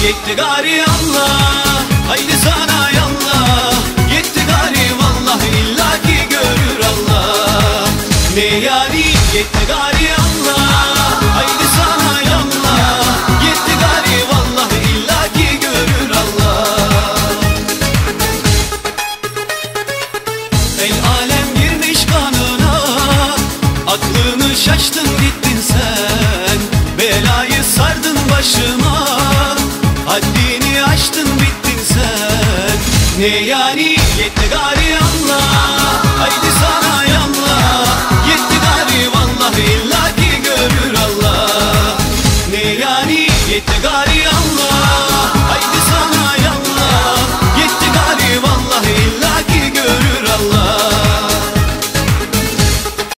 Gitti gari Allah Haydi sana yallah. Gitti gari vallah illaki görür Allah. Ne yani? Gitti gari Allah Haydi sana yallah. Gitti gari vallah illaki görür Allah. El alem girmiş kanına Aklını şaştın gittin sen. Belayı sardın başına. Haddini aştın bittin sen. Ne yani yetti gari anla.